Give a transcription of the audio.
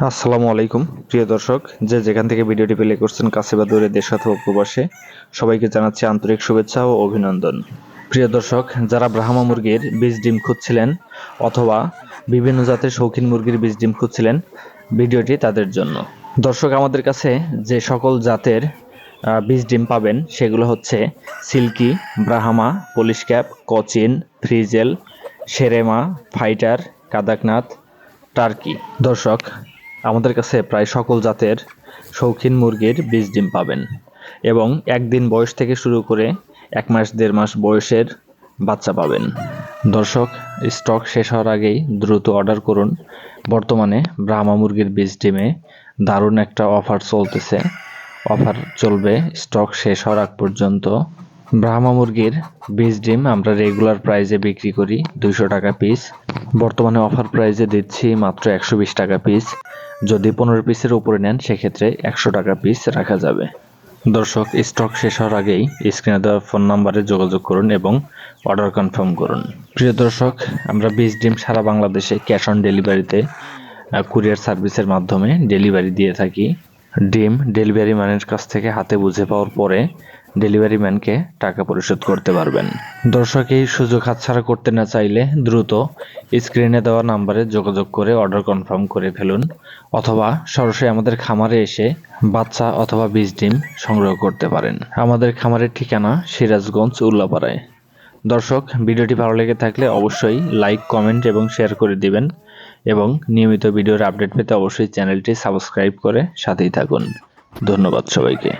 আসসালামু আলাইকুম। প্রিয় দর্শক, যে যেখান থেকে ভিডিওটি প্লে করছেন কাছে বা দূরে দেশ অথবা প্রবাসে, সবাইকে জানাচ্ছি আন্তরিক শুভেচ্ছা ও অভিনন্দন। প্রিয় দর্শক, যারা ব্রাহ্মা মুরগির বীজ ডিম খুঁজছিলেন অথবা বিভিন্ন জাতের শৌখিন মুরগির বীজ ডিম খুঁজছিলেন, ভিডিওটি তাদের জন্য। দর্শক, আমাদের কাছে যে সকল জাতের বীজ ডিম পাবেন, সেগুলো হচ্ছে silkie, Brahma Polish cap Cochin, frizzle, Serama, fighter, Kadaknath, turkey. দর্শক আমাদের কাছে প্রায় সকল জাতের শৌখিন মুরগির বীজ ডিম পাবেন এবং একদিন বয়স থেকে শুরু করে এক মাস, দেড় মাস বয়সের বাচ্চা পাবেন। দর্শক, স্টক শেষ হওয়ার আগেই দ্রুত অর্ডার করুন। বর্তমানে ব্রাহ্মা মুরগির বীজ ডিমে দারুণ একটা অফার চলতেছে। অফার চলবে, স্টক শেষ হওয়ার আগ পর্যন্ত ব্রাহ্মা মুরগির বীজ ডিম আমরা রেগুলার প্রাইজে বিক্রি করি দুইশো টাকা পিস বর্তমানে অফার প্রাইজে দিচ্ছি মাত্র একশো বিশ টাকা পিস যদি পনেরো পিসের উপরে নেন, সেক্ষেত্রে একশো টাকা পিস রাখা যাবে। দর্শক স্টক শেষ হওয়ার আগেই স্ক্রিনে দেওয়া ফোন নাম্বারে যোগাযোগ করুন এবং অর্ডার কনফার্ম করুন। প্রিয় দর্শক, আমরা বীজ ডিম সারা বাংলাদেশে ক্যাশ অন ডেলিভারিতে কুরিয়ার সার্ভিসের মাধ্যমে ডেলিভারি দিয়ে থাকি। ডিম ডেলিভারি ম্যানের কাছ থেকে হাতে বুঝে পাওয়ার পরে ডেলিভারি ম্যানকে টাকা পরিশোধ করতে পারবেন। দর্শক, এই সুযোগ হাতছাড়া করতে না চাইলে দ্রুত স্ক্রিনে দেওয়া নাম্বারে যোগাযোগ করে অর্ডার কনফার্ম করে ফেলুন অথবা সরাসরি আমাদের খামারে এসে বাচ্চা অথবা বীজ ডিম সংগ্রহ করতে পারেন। আমাদের খামারের ঠিকানা সিরাজগঞ্জ, উল্লাপাড়ায়। দর্শক, ভিডিওটি ভালো লেগে থাকলে অবশ্যই লাইক, কমেন্ট এবং শেয়ার করে দিবেন। এবং নিয়মিত ভিডিওর আপডেট পেতে অবশ্যই চ্যানেলটি সাবস্ক্রাইব করে সাথেই থাকুন। ধন্যবাদ সবাইকে।